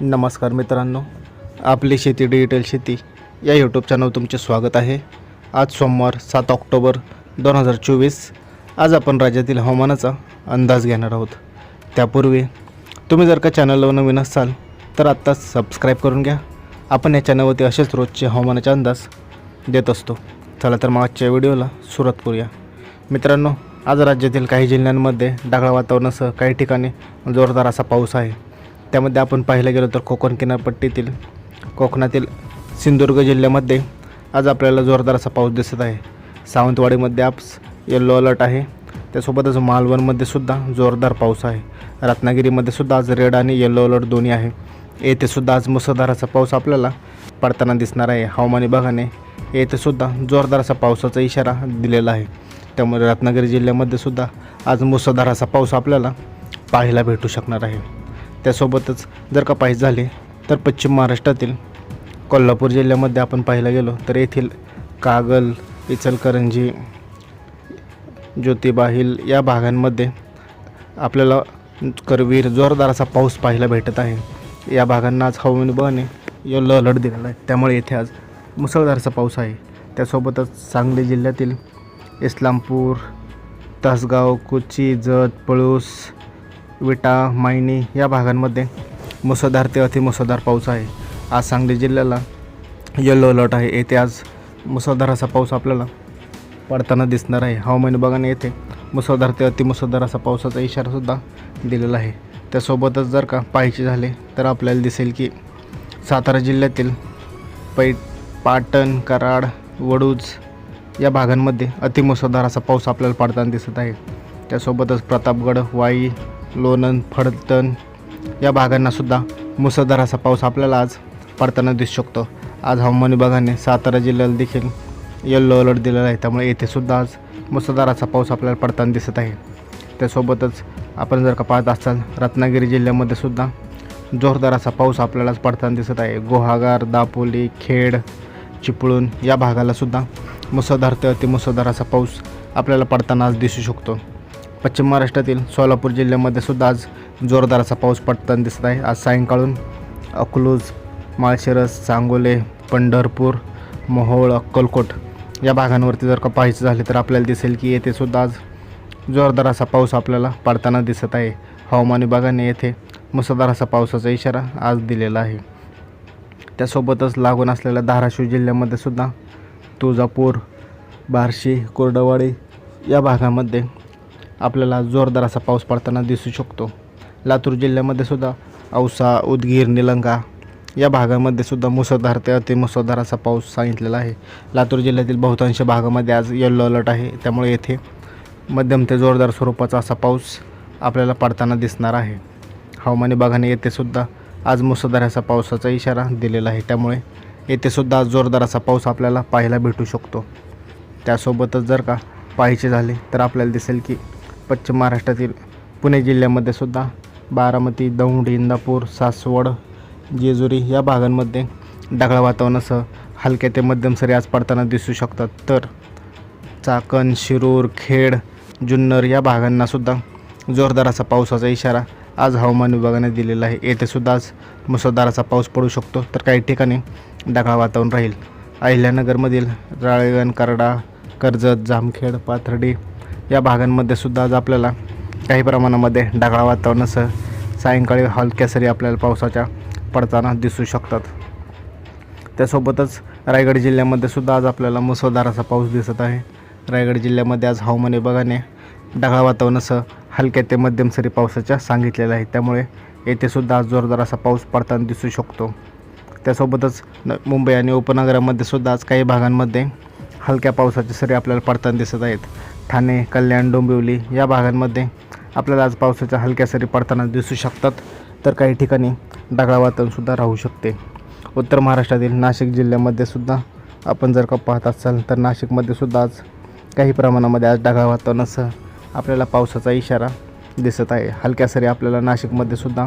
नमस्कार मित्रांनो आपली शेती डिजिटल शेती या यूट्यूब चॅनल तुमचे स्वागत आहे. आज सोमवार सात ऑक्टोबर दोन हजार चोवीस. आज आपण राज्यातील हवामानाचा अंदाज घेणार आहोत. त्यापूर्वी तुम्ही जर का चॅनलवर नवीन असाल तर आत्ताच सबस्क्राईब करून घ्या. आपण या चॅनलवरती असेच रोजचे हवामानाचे अंदाज देत असतो. चला तर मग आजच्या व्हिडिओला सुरुवात करूया. मित्रांनो आज राज्यातील काही जिल्ह्यांमध्ये ढगाळ वातावरणासह काही ठिकाणी जोरदार असा पाऊस आहे. त्यामध्ये आपण पाहायला गेलो तर कोकण किनारपट्टीतील कोकणातील सिंधुदुर्ग जिल्ह्यामध्ये आज आपल्याला जोरदार असा पाऊस दिसत आहे. सावंतवाडीमध्ये आज येल्लो अलर्ट आहे. त्यासोबतच मालवणमध्ये सुद्धा जोरदार पाऊस आहे. रत्नागिरीमध्ये सुद्धा आज रेड आणि येल्लो अलर्ट दोन्ही आहे. येथे सुद्धा आज मुसळधार असा पाऊस आपल्याला पडताना दिसणार आहे. हवामान विभागाने येथे सुद्धा जोरदार असा पावसाचा इशारा दिलेला आहे. त्यामुळे रत्नागिरी जिल्ह्यामध्ये सुद्धा आज मुसळधार असा पाऊस आपल्याला पाहायला भेटू शकणार आहे. त्यासोबतच जर का पाहिजे झाले तर पश्चिम महाराष्ट्रातील कोल्हापूर जिल्ह्यामध्ये आपण पाहायला गेलो तर येथील कागल इचलकरंजी ज्योतिबा हिल या भागांमध्ये आपल्याला करवीर जोरदार असा पाऊस पाहायला भेटत आहे. या भागांना आज हवामान विभागाने येलो अलर्ट दिलेला आहे. त्यामुळे येथे आज मुसळधारचा पाऊस आहे. त्यासोबतच सांगली जिल्ह्यातील इस्लामपूर तासगाव कोची जत पळूस विटा मायनी या भागांमध्ये मुसळधार ते अतिमुसळधार पाऊस आहे. आज सांगली जिल्ह्याला येलो अलर्ट आहे. येथे आज मुसळधार असा पाऊस आपल्याला पडताना दिसणार आहे. हवामान विभागाने येथे मुसळधार ते अतिमुसळधार असा पावसाचा इशारासुद्धा दिलेला आहे. त्यासोबतच जर का पाहायचे झाले तर आपल्याला दिसेल की सातारा जिल्ह्यातील पै पाटण कराड वडूज या भागांमध्ये अतिमुसळधार असा पाऊस आपल्याला पडताना दिसत आहे. त्यासोबतच प्रतापगड वाई लोणंद फडतण या भागांनासुद्धा मुसळधार असा पाऊस आपल्याला आज पडताना दिसू शकतो. आज हवामान विभागाने सातारा जिल्ह्याला देखील येल्लो अलर्ट दिलेला आहे. त्यामुळे येथेसुद्धा आज मुसळधार असा पाऊस आपल्याला पडताना दिसत आहे. त्यासोबतच आपण जर का पाहत असाल रत्नागिरी जिल्ह्यामध्ये सुद्धा जोरदार असा पाऊस आपल्याला पडताना दिसत आहे. गुहागार दापोली खेड चिपळूण या भागालासुद्धा मुसळधार ते अतिमुसळधार असा पाऊस आपल्याला पडताना आज दिसू शकतो. पश्चिम महाराष्ट्रातील सोलापूर जिल्ह्यामध्ये सुद्धा आज जोरदार असा पाऊस पडताना दिसत आहे. आज सायंकाळून अकलूज माळशिरस सांगोले पंढरपूर मोहोळ अक्कलकोट या भागांवरती जर का पाहायचं झाले तर आपल्याला दिसेल की येथे सुद्धा आज जोरदार असा पाऊस आपल्याला पडताना दिसत आहे. हवामान विभागाने येथे मुसळधार असा पावसाचा इशारा आज दिलेला आहे. त्यासोबतच लागून असलेल्या धाराशिव जिल्ह्यामध्ये सुद्धा तुळजापूर बार्शी कोरडवाडी या भागामध्ये आपल्याला जोरदार असा पाऊस पडताना दिसू शकतो. लातूर जिल्ह्यामध्ये सुद्धा औसा उदगीर निलंगा या भागामध्ये सुद्धा मुसळधार ते अतिमुसळधार असा पाऊस सांगितलेला आहे. लातूर जिल्ह्यातील बहुतांश भागामध्ये आज येल्लो अलर्ट आहे. त्यामुळे येथे मध्यम ते जोरदार स्वरूपाचा असा पाऊस आपल्याला पडताना दिसणार आहे. हवामान विभागाने येथेसुद्धा आज मुसळधार असा पावसाचा इशारा दिलेला आहे. त्यामुळे येथेसुद्धा आज जोरदार असा पाऊस आपल्याला पाहायला भेटू शकतो. त्यासोबतच जर का पाहायचे झाले तर आपल्याला दिसेल की पश्चिम महाराष्ट्रातील पुणे जिल्ह्यामध्ये सुद्धा बारामती दौंड इंदापूर सासवड जेजुरी या भागांमध्ये ढगाळ वातावरणासह हलक्या ते मध्यम सरी आज पडताना दिसू शकतात. तर चाकण शिरूर खेड जुन्नर या भागांनासुद्धा जोरदार असा पावसाचा इशारा आज हवामान विभागाने दिलेला आहे. येथे सुद्धा आज मुसळधार असा पाऊस पडू शकतो. तर काही ठिकाणी ढगाळ वातावरण राहील. अहिल्यानगरमधील राळेगण करडा कर्जत जामखेड पाथर्डी या भागांमध्ये सुद्धा आज आपल्याला काही प्रमाणामध्ये ढगाळ वातावरणासह सायंकाळी हलक्या सरी आपल्याला पावसाच्या पडताना दिसू शकतात. त्यासोबतच रायगड जिल्ह्यामध्ये सुद्धा आज आपल्याला मुसळधार असा पाऊस दिसत आहे. रायगड जिल्ह्यामध्ये आज हवामान विभागाने ढगाळ वातावरणासह हलक्या ते मध्यम सरी पावसाच्या सांगितलेलं आहे त्यामुळे येथे सुद्धा आज जोरदार असा पाऊस पडताना दिसू शकतो. त्यासोबतच न मुंबई आणि उपनगरामध्ये सुद्धा आज काही भागांमध्ये हलक्या पावसाच्या सरी आपल्याला पडताना दिसत आहेत. ठाणे कल्याण डोंबिवली या भागांमध्ये आपल्याला आज पावसाच्या हलक्या सरी पडताना दिसू शकतात. तर काही ठिकाणी ढगाळ वातावरणसुद्धा राहू शकते. उत्तर महाराष्ट्रातील नाशिक जिल्ह्यामध्ये सुद्धा आपण जर का पाहत असाल तर नाशिकमध्ये सुद्धा आज काही प्रमाणामध्ये आज ढगाळ वातावरणासह आपल्याला पावसाचा इशारा दिसत आहे. हलक्या सरी आपल्याला नाशिकमध्ये सुद्धा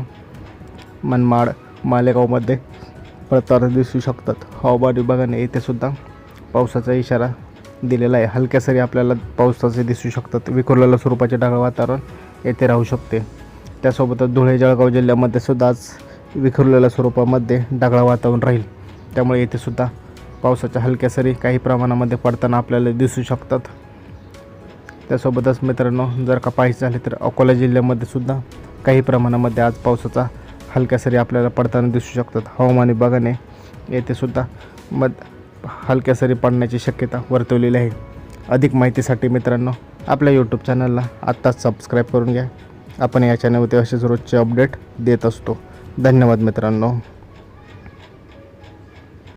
मनमाड मालेगावमध्ये पडताना दिसू शकतात. हवामान विभागाने येथे सुद्धा पावसाचा इशारा दिलेला आहे. हलक्या सरी आपल्याला पावसाचे दिसू शकतात. विखुरलेल्या स्वरूपाचे ढगाळ वातावरण येथे राहू शकते. त्यासोबतच धुळे जळगाव जिल्ह्यामध्ये सुद्धा आज विखुरलेल्या स्वरूपामध्ये ढगाळ वातावरण राहील. त्यामुळे येथे सुद्धा पावसाच्या हलक्या सरी काही प्रमाणामध्ये पडताना आपल्याला दिसू शकतात. त्यासोबतच मित्रांनो जर का पाहायचं झाले तर अकोला जिल्ह्यामध्ये सुद्धा काही प्रमाणामध्ये आज पावसाचा हलक्या सरी आपल्याला पडताना दिसू शकतात. हवामान विभागाने येथे सुद्धा मध हलक्या सरी पडण्याची शक्यता वर्तवलेली आहे. अधिक माहितीसाठी मित्रांनो आपल्या यूट्यूब चॅनलला आत्ताच सबस्क्राईब करून घ्या. आपण या चॅनलवरती असेच रोजचे अपडेट देत असतो. धन्यवाद मित्रांनो.